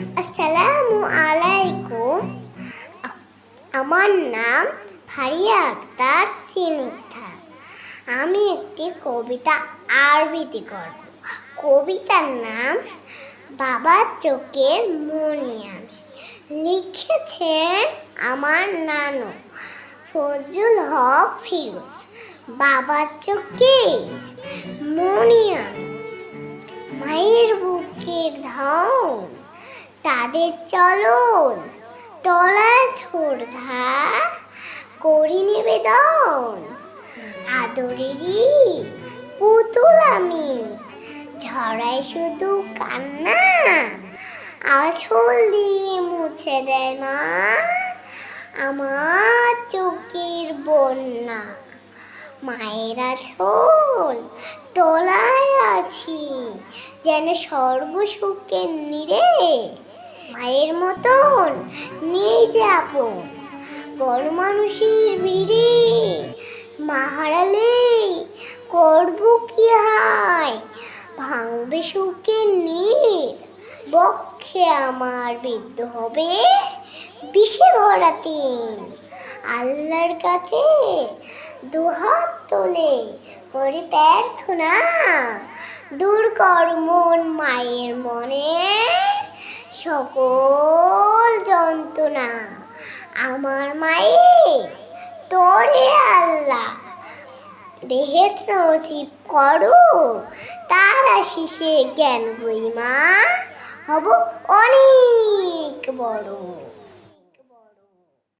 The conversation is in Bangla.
আসসালামু আলাইকুম। আমার নাম ফারিয়া আক্তার সিনিথা আমি একটি কবিতা আরবিতে করব। কবিতার নাম বাবার চোখের মনি আমি লিখেছেন আমার নানু ফজল হক ফিরোজ। বাবার চোখের মনি আমি মায়ের বুকের ধন। তাদের চলন। তলায় ছোড়ধা করি নিবেদন। আদরেরই পুতুল আমি। ঝড়াই শুধু কান্না আঁচল দিয়ে মুছে দেয় মা। আমার চোখের বন্যা, মায়ের আছল তলায় আছি। যেন স্বর্গ সুখের নীরে মায়ের মতন নেই যে আপন বড় মানুষের ভিড়ে মা হারালে করব কি হায়? ভাঙবে সুখের নীর, বক্ষে আমার বিদ্ধ হবে বিষে ভরা তিন আল্লাহর কাছে দুহাত তোলে করি প্রার্থনা দূর কর মন মায়ের মনে সকল যন্ত্রণা আমার মায়ে তোরে আল্লাহ দেহের নসিব করো। তার আশিসে জ্ঞান গইমা হব অনেক বড়।